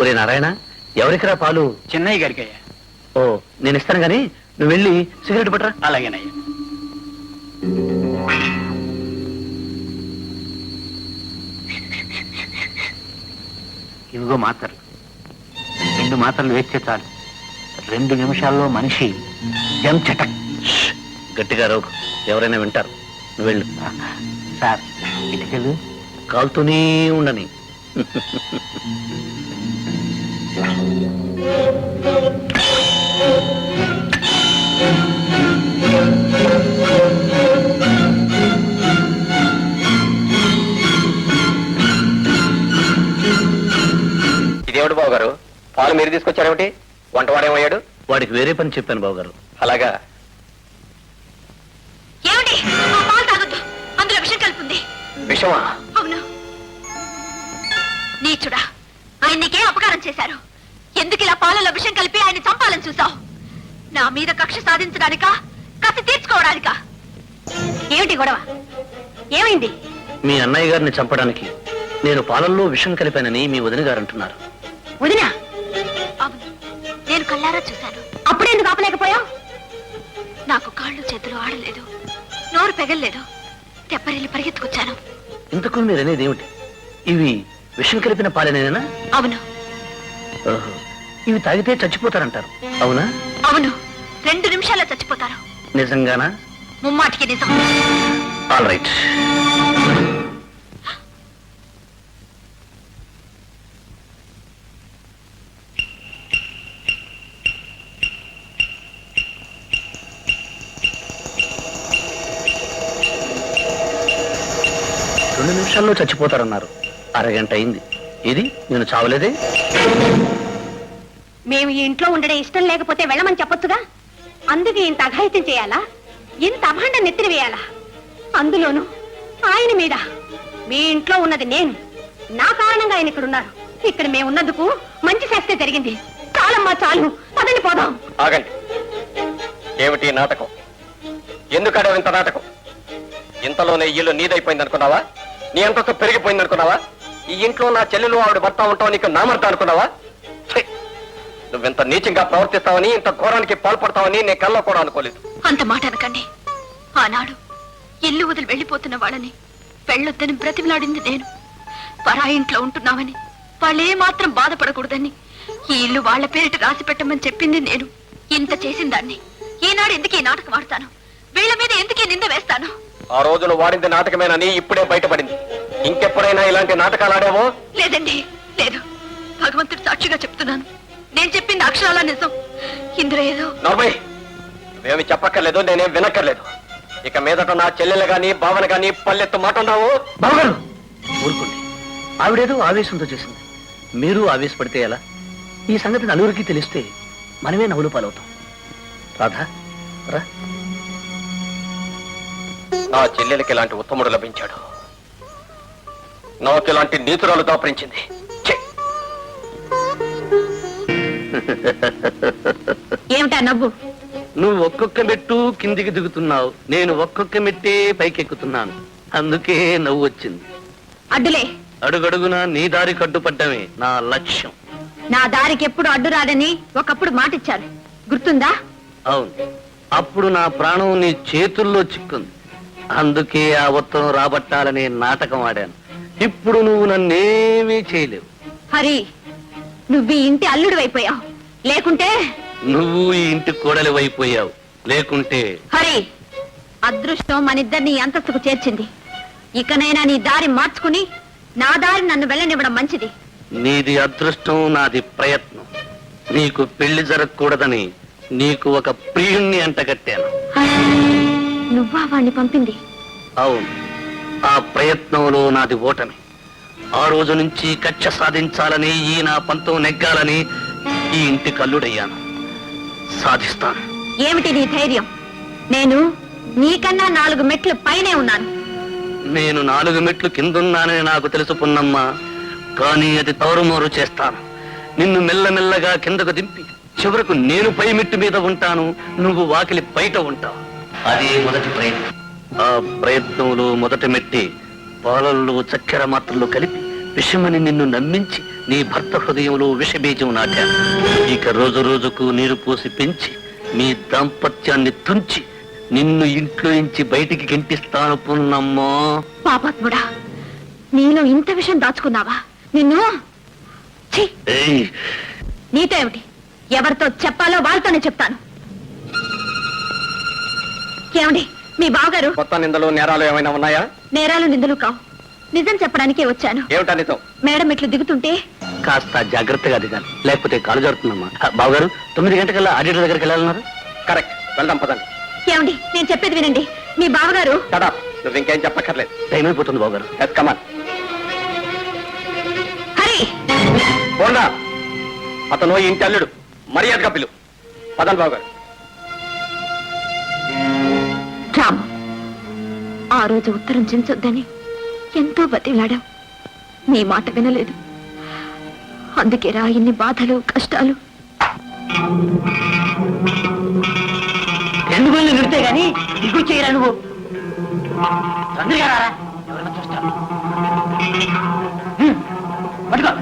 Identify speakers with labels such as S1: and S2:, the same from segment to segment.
S1: ఒరే నారాయణ ఎవరికిరా పాలు?
S2: చెన్నయ్య గారికి అయ్యా
S1: ఓ నేను ఇస్తాను గాని నువ్వు వెళ్ళి సిగరెట్ పట్టరా.
S2: అలాగేనయ్యా. ఇవిగో మాత్రలు. రెండు మాత్రలు వేస్తే చాలు. రెండు నిమిషాల్లో మనిషి జం చటక్
S1: గట్టిగా రోగు ఎవరైనా వింటారు. నువ్వు వెళ్ళు.
S2: సార్ ఇటుకలు
S1: కాలుతూనే ఉండని.
S3: ఇదేమిటి బాబు గారు పాలు మీరు తీసుకొచ్చారేమిటి? వంటవాడేమయ్యాడు
S1: వాడికి వేరే పని చెప్పాను బాబు గారు
S3: అలాగా?
S4: ఏమండి? ఆ పాలు తాగొద్దు. అందులో విషం కలుపుంది.
S3: విషమా?
S4: నీచుడా ఆయన నీకేం అపకారం చేశారు. ఎందుకు ఇలా పాలలో విషం కలిపి ఆయన చంపాలని చూసావు నా మీద కక్ష సాధించడానికా కసి తీర్చుకోవడానికా? ఏమిటి గొడవ? ఏమైంది?
S1: మీ అన్నయ్య గారిని చంపడానికి నేను పాలల్లో విషం కలిపానని మీ వదిన గారు అంటున్నారు.
S4: వదినా? అవును నేను కల్లారా చూశాను. అప్పుడెందుకు ఆపలేకపోయావు? నాకు కాళ్ళు చేతులు ఆడలేదు నోరు పెగల్లేదు తెప్పరిల్లి పరిగెత్తుకొచ్చాను.
S1: ఇంతకు మీరు అనేది ఏమిటి? ఇవి విషం కలిపిన పాలనేనా?
S4: అవును.
S1: ఓహో ఇవి తాగితే చచ్చిపోతారంటారు. అవునా?
S4: అవును. రెండు నిమిషాల్లో చచ్చిపోతారు.
S1: నిజంగానా?
S4: ముమ్మాటికి నిజం.
S1: ఆల్ రైట్ రెండు నిమిషాల్లో చచ్చిపోతారన్నారు. అరగంట అయింది. ఇది నేను చావలేదే?
S4: మేము ఈ ఇంట్లో ఉండడం ఇష్టం లేకపోతే వెళ్ళమని చెప్పొచ్చుగా? అందుకే ఇంత అఘాయిత్యం చేయాలా? ఇంత అభాండ నెత్తిన వేయాలా అందులోను ఆయన మీద. మీ ఇంట్లో ఉన్నది నేను. నా కారణంగా ఆయన ఇక్కడ ఉన్నారు. ఇక్కడ మేము ఉన్నందుకు మంచి శాస్త్రే జరిగింది. చాలమ్మా చాలు. పదండి పోదాం.
S3: ఆగండి. ఏమిటి ఈ నాటకం? ఎందుకు ఆడావు ఇంత నాటకం? ఇంతలోనే ఇల్లు నీదైపోయింది అనుకున్నావా నీ అంతస్తు పెరిగిపోయింది అనుకున్నావా ఈ ఇంట్లో నా చెల్లెలు ఆవిడ భర్త ఉంటావు నీకు నామర్త అనుకున్నావా! నువ్వింత నీచంగా ప్రవర్తిస్తావని ఇంత ఘోరానికి పాల్పడతావని నే కల్లో కూడా అనుకోలేదు.
S4: అంత మాట అనకండి. ఆనాడు ఇల్లు వదిలి వెళ్ళిపోతున్న వాళ్ళని పెళ్ళొద్దని బ్రతిమలాడింది నేను. పరా ఇంట్లో ఉంటున్నామని వాళ్ళే మాత్రం బాధపడకూడదని ఈ ఇల్లు వాళ్ళ పేరిట రాసి పెట్టమని చెప్పింది నేను. ఇంత చేసిన దాన్ని ఈనాడు ఎందుకు ఈ నాటకం ఆడతాను? వీళ్ళ మీద ఎందుకు నింద వేస్తాను?
S3: ఆ రోజులు వాడింది నాటకమేనని ఇప్పుడే బయటపడింది. ఇంకెప్పుడైనా ఇలాంటి నాటకాలు ఆడావో?
S4: లేదండి లేదు. భగవంతుడు సాక్షిగా చెప్తున్నాను. నేను చెప్పింది అక్షరాల నిజం? ఇందులో ఏదో
S3: నువ్వేమి చెప్పక్కర్లేదు నేనేం వినక్కర్లేదు. ఇక మీదట నా చెల్లెలు గాని భావన గాని పల్లెత్తు మాట ఉన్నావు
S1: బావగారు ఊరుకోండి. ఆవిడేదో ఆవేశంతో చేసింది. మీరు ఆవేశపడితే ఎలా? ఈ సంగతి నలుగురికి తెలిస్తే మనమే నవ్వులు పాలవుతాం. రాధా రా.
S3: నా చెల్లెలకి ఇలాంటి ఉత్తముడు లభించాడు. నాకు ఇలాంటి నీతురాలు దాపరించింది!
S4: ఏమిటా నవ్వు?
S1: నువ్వు ఒక్కొక్క మెట్టు కిందికి దిగుతున్నావు. నేను ఒక్కొక్క మెట్టే పైకెక్కుతున్నాను. అందుకే నవ్వు వచ్చింది.
S4: అడ్డులే.
S1: అడుగడుగునా నీ దారి కట్టుపడ్డమే నా లక్ష్యం.
S4: నా దారికి ఎప్పుడు అడ్డు రాదని ఒకప్పుడు మాటిచ్చారు. గుర్తుందా?
S1: అవును. అప్పుడు నా ప్రాణం నీ చేతుల్లో చిక్కుంది. అందుకే ఆ ఉత్తరం రాబట్టాలనే నాటకం ఆడాను. ఇప్పుడు నువ్వు నన్నేమీ చేయలేవు.
S4: హరి నువ్వు ఈ ఇంటి అల్లుడు అయిపోయావు. లేకుంటే?
S1: నువ్వు ఈ ఇంటి కోడలి అయిపోయావు. లేకుంటే?
S4: హరి అదృష్టం మనిద్దరిని అంతస్తుకు చేర్చింది. ఇకనైనా నీ దారి మార్చుకుని నా దారి నన్ను వెళ్ళనివ్వడం మంచిది.
S1: నీది అదృష్టం నాది ప్రయత్నం. నీకు పెళ్ళి జరగకూడదని నీకు ఒక ప్రియుణ్ణి అంటగట్టాను.
S4: నువ్వా వాణ్ణి పంపింది?
S1: అవును. ఆ ప్రయత్నంలో నాది ఓటమి. ఆ రోజు నుంచి కక్ష సాధించాలని ఈ నా పంతం నెగ్గాలని ఈ ఇంటి కల్లుడయ్యాను. సాధిస్తాను.
S4: ఏమిటి నీ ధైర్యం? నేను నీకన్నా నాలుగు మెట్లు పైనే ఉన్నాను.
S1: నేను నాలుగు మెట్లు కిందున్నానని నాకు తెలుసు పున్నమ్మ కానీ అది తౌరుమోరు చేస్తాను. నిన్ను మెల్లమెల్లగా కిందకు దింపి చివరకు నేను పై మెట్టు మీద ఉంటాను. నువ్వు వాకిలి బయట ఉంటావు. అదే మొదటి ప్రయత్నం. ఆ ప్రయత్నంలో మొదటి మెట్టి పాలల్లో చక్కెర మాత్రలు కలిపి విషమని నిన్ను నమ్మించి నీ భర్త హృదయంలో విషబీజం నాటాను. ఇక రోజు రోజుకు నీరు పోసి పెంచి మీ దాంపత్యాన్ని తుంచి నిన్ను ఇంట్లో నుంచి బయటికి గెంటిస్తాను పున్నమ్మా
S4: పాపాత్ముడా నీలో ఇంత విషయం దాచుకున్నావా? నిన్ను? నీతో ఏమిటి? ఎవరితో చెప్పాలో వాళ్ళతోనే చెప్తాను. ఏమండి మీ బావగారు?
S3: కొత్త నిందలు నేరాలు ఏమైనా ఉన్నాయా?
S4: నేరాలు నిందలు కావు. నిజం చెప్పడానికే వచ్చాను.
S3: ఏమిటా నిజం
S4: మేడం ఇట్లు దిగుతుంటే?
S1: కాస్త జాగ్రత్తగా దిగాలి. లేకపోతే కాలు జరుగుతుందమ్మా బావగారు తొమ్మిది గంటకల్లా ఆడిటర్ దగ్గరికి వెళ్ళాలన్నారు?
S3: కరెక్ట్. వెళ్దాం పదండి.
S4: ఏమండి నేను చెప్పేది వినండి. మీ బావగారు?
S3: కదా నువ్వు ఇంకేం చెప్పక్కర్లేదు.
S1: టైం అయిపోతుంది బావగారు
S3: కమాన్
S4: హరి!
S3: అతను ఇంటి అల్లుడు. మర్యాదగా పిలు. పదన్ బాబు
S4: ఆ రోజు ఉత్తరం చించొద్దని ఎంతో బతిలాడావు. నీ మాట వినలేదు. అందుకేరా ఇన్ని బాధలు కష్టాలు
S2: రెండు గోళ్ళు నిడితే గాని దిగు చేయరా నువ్వు? తొందరగా రారా. ఎవరైనా చూస్తారు హ్మ్, పట్టుకో.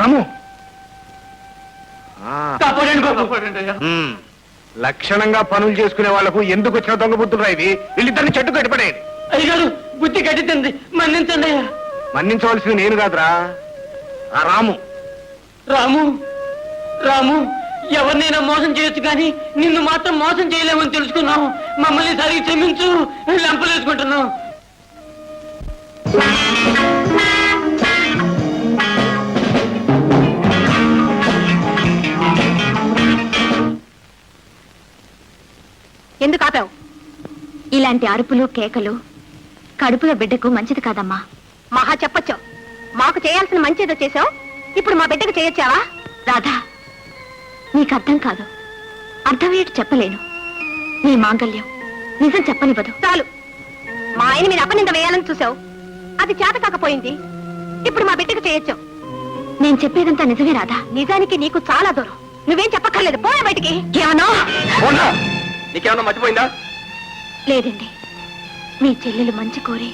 S5: రాము.
S2: కాపాడండి కాపాడండి అయ్యా.
S5: లక్షణంగా పనులు చేసుకునే వాళ్ళకు ఎందుకు వచ్చిన దొంగ బుద్ధులు ఇవి? వీళ్ళిద్దరిని చెట్టు కట్టిపడేది.
S2: అయ్యగారు బుద్ధి కట్టింది మన్నించండి
S5: మన్నించవలసింది నేను కాదురా. ఆ రాము.
S2: రాము రాము ఎవరినైనా మోసం చేయొచ్చు కానీ నిన్ను మాత్రం మోసం చేయలేమని తెలుసుకున్నావు మమ్మల్ని సరిగి క్షమించు లంపలేసుకుంటున్నావు
S4: ఇలాంటి అరుపులు కేకలు కడుపులో బిడ్డకు మంచిది కాదమ్మా. మహా చెప్పొచ్చు. మాకు చేయాల్సిన మంచిదో చేసావు ఇప్పుడు మా బిడ్డకు చేయొచ్చావా? రాధా నీకు అర్థం కాదు. అర్థమయ్యేటి చెప్పలేను. నీ మాంగల్యం నిజం చెప్పనివ్వదు. చాలు. మా ఆయన మీద అపనింద వేయాలని చూసావు అది చేత కాకపోయింది. ఇప్పుడు మా బిడ్డకు చేయొచ్చు. నేను చెప్పేదంతా నిజమే రాధా. నిజానికి నీకు చాలా దూరం. నువ్వేం చెప్పక్కర్లేదు. పోయా బయటికి. ఏమన్నా?
S3: నీకేమన్నా మర్చిపోయిందా?
S4: లేదండి. మీ చెల్లెలు మంచి కోరి.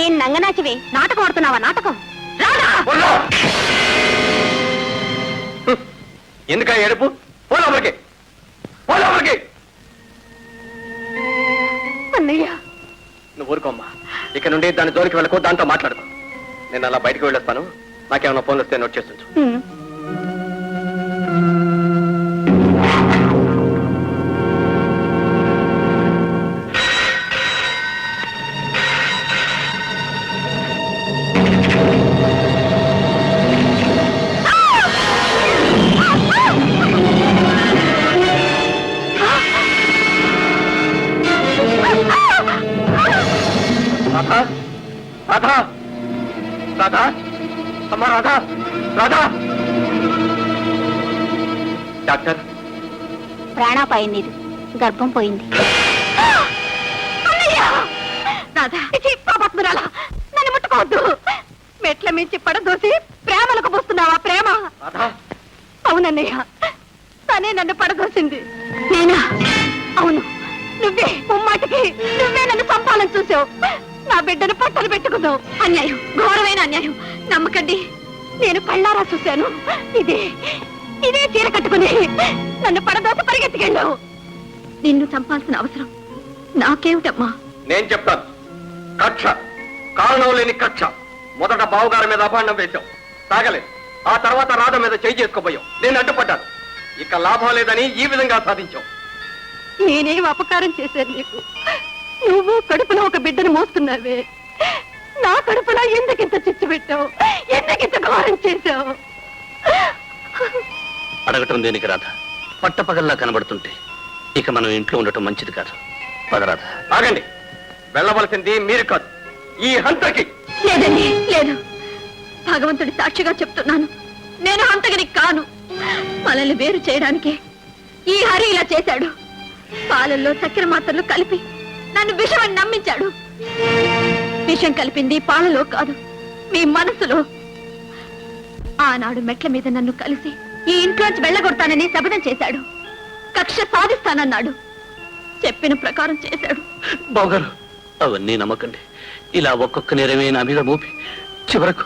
S4: ఏం నంగనాచివే? నాటకం ఆడుతున్నావా? నాటకం? రాదా.
S3: ఎందుకా ఏడుపు పోలోపలికి పోలోపలికి
S4: అన్నయ్య.
S3: నువ్వు ఊరుకోమ్మా. ఇక నుండి దాని జోలికి వెళ్ళకు దాంతో మాట్లాడుకో. నేను అలా బయటకు వెళ్ళొస్తాను. నాకేమన్నా ఫోన్లు వస్తే నోట్ చేస్తుంచు.
S4: నీదు గర్భం పోయింది. నన్ను ముట్టుకోవద్దు. మెట్ల మించి పడదోసి ప్రేమలకు పోస్తున్నావా ప్రేమ? అవునన్నయ్య తనే నన్ను పడదోసింది. నేనా? అవును. నువ్వే ముమ్మాటికి నువ్వే నన్ను చంపాలని చూసావు. నా బిడ్డను పట్టలు పెట్టుకున్నావు. అన్యాయం ఘోరమైన అన్యాయం. నమ్మకండి నేను కళ్ళారా చూశాను. ఇదే ఇదే చీర కట్టుకుని నన్ను పడదోసి పరిగెత్తికెళ్ళావు. నిన్ను చంపాల్సిన అవసరం నాకేమిటమ్మా?
S3: నేను చెప్తాను. కక్ష. కారణం లేని కక్ష. మొదట బావగారి మీద అభాండం వేశావు. సాగలేదు. ఆ తర్వాత రాధ మీద చేయి చేసుకోపోయావు నేను అడ్డుపడ్డాను. ఇక లాభం లేదని ఈ విధంగా సాధించావు.
S4: నేనేం అపకారం చేశాను నీకు? నువ్వు కడుపులో ఒక బిడ్డను మోస్తున్నావే. నా కడుపులో ఎందుకింత చిచ్చు పెట్టావు? ఎందుకింత ఘోరం చేశావు?
S1: అడగటం దేనికి రాధ? పట్టపగల్లా కనబడుతుంటే ఇక మనం ఇంట్లో ఉండటం మంచిది కాదు. పదరాదా
S3: ఆగండి. వెళ్ళవలసింది మీరు కాదు. ఈ హంతకి.
S4: లేదండి లేదు. భగవంతుడి సాక్షిగా చెప్తున్నాను. నేను హంతకిని కాను. మనల్ని వేరు చేయడానికి ఈ హరి ఇలా చేశాడు. పాలల్లో చక్కెర మాత్రలు కలిపి నన్ను విషమని నమ్మించాడు. విషం కలిపింది పాలలో కాదు మీ మనసులో. ఆనాడు మెట్ల మీద నన్ను కలిసి ఈ ఇంట్లోంచి వెళ్ళగొడతానని శపథం చేశాడు. కక్ష సాధిస్తానన్నాడు. చెప్పిన ప్రకారం చేశాడు.
S1: బావగారు అవన్నీ నమ్మకండి. ఇలా ఒక్కొక్క నేరమే నా మీద మోపి చివరకు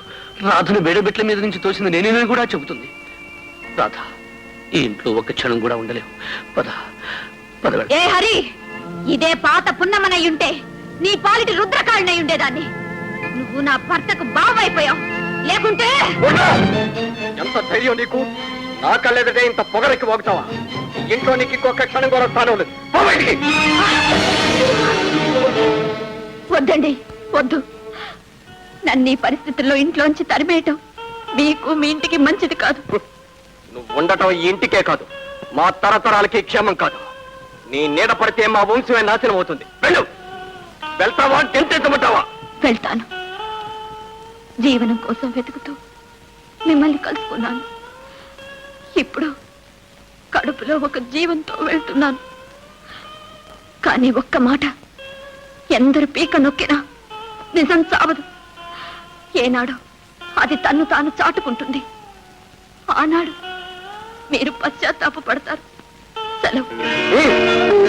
S1: రాధను వేడబెట్ల మీద నుంచి తోసింది నేనేనని కూడా చెబుతుంది. రాధ ఈ ఇంట్లో ఒక్క క్షణం కూడా ఉండలేవు. పద పద వెళ్దాం.
S4: ఏ హరి ఇదే పాత పున్నమనై ఉంటే నీ పాలిటి రుద్రకాళనై ఉండేదాన్ని నువ్వు నా భర్తకు బావైపోయావు. లేకుంటే!
S3: ఎంత ధైర్యం నీకు? నా కళ్ళెదుటే ఇంత పొగరెక్కి పోగుతావా ఇంట్లో నీకు ఇంకొక క్షణం కూడా స్థానం లేదు.
S4: వద్దండి వద్దు. నన్ను ఈ పరిస్థితుల్లో ఇంట్లోంచి తరిమేయటం మీకు మీ ఇంటికి మంచిది కాదు.
S3: నువ్వు ఉండటం ఈ ఇంటికే కాదు. మా తరతరాలకి క్షేమం కాదు. నీ నీడ పడితే మా వంశమే నాశనం అవుతుంది. వెళ్ళు! వెళ్తావా? గెంతెత్తమంటావా
S4: వెళ్తాను. జీవనం కోసం వెతుకుతూ మిమ్మల్ని కలుసుకున్నాను. ఇప్పుడు కడుపులో ఒక జీవంతో వెళ్తున్నాను. కానీ ఒక్క మాట ఎందరు పీక నొక్కినా నిజం చావదు. ఏనాడు అది తన్ను తాను చాటుకుంటుంది. ఆనాడు మీరు పశ్చాత్తాప పడతారు సెలవు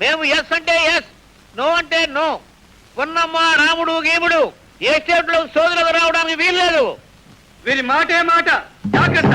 S2: మేము ఎస్ అంటే ఎస్ నో అంటే నో ఉన్నమ్మ రాముడు గీముడు ఏ స్టేట్లో సోదరులకు రావడానికి వీల్లేదు.
S3: వీరి మాటే మాట జాగ్రత్త.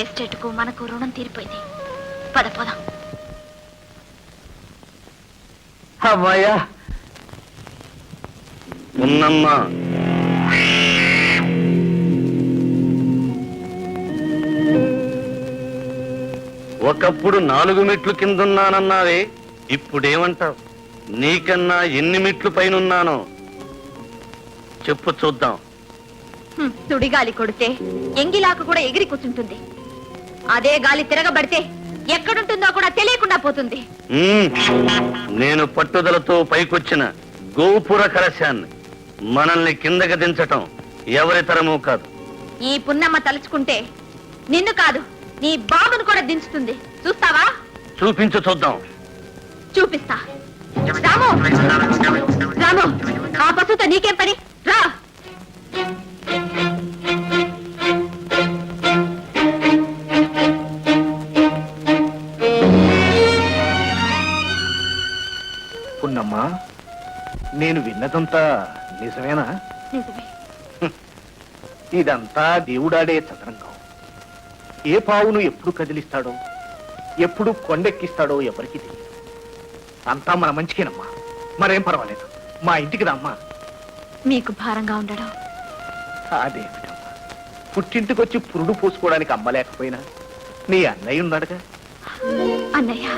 S4: ఈ ఎస్టేట్కు మనకు రుణం తీరిపోయింది. పద పోదాం.
S1: అమ్మాయ్యా ఉన్నమ్మా ఒకప్పుడు నాలుగు మెట్లు కిందున్నానన్నావే ఇప్పుడేమంటావు? నీకన్నా ఎన్ని మెట్లు పైనున్నానో? చెప్పు చూద్దాం.
S4: హ్మ్, సుడిగాలి కొడితే ఎంగిలాకు కూడా ఎగిరి కూర్చుంటుంది. అదే గాలి తిరగబడితే ఎక్కడుంటుందో కూడా తెలియకుండా పోతుంది.
S1: నేను పట్టుదలతో పైకొచ్చిన గోపుర కలశాన్ని మనల్ని కిందకి దించటం ఎవరి తరమూ కాదు.
S4: ఈ పున్నమ్మ తలుచుకుంటే నిన్ను కాదు నీ బాబును కూడా దించుతుంది. చూస్తావా?
S1: చూపించు చూద్దాం.
S4: చూపిస్తా. రాము! రాము! ఆ పశువుతో నీకేం పని? రా!
S5: నేను విన్నదంతా నిజమేనా?
S4: నిజమే.
S5: ఇదంతా దేవుడాడే చదరంగం. ఏ పావును ఎప్పుడు కదిలిస్తాడో ఎప్పుడు కొండెక్కిస్తాడో ఎవరికి తెలియదు. అంతా మన మంచికేనమ్మా. మరేం పర్వాలేదు. మా ఇంటికి రమ్మా
S4: మీకు భారంగా ఉండడం.
S5: అదేమిటమ్మా పుట్టింటికొచ్చి పురుడు పోసుకోవడానికి అమ్మలేకపోయినా నీ అన్నయ్య ఉన్నాడుగా?
S4: అన్నయ్య.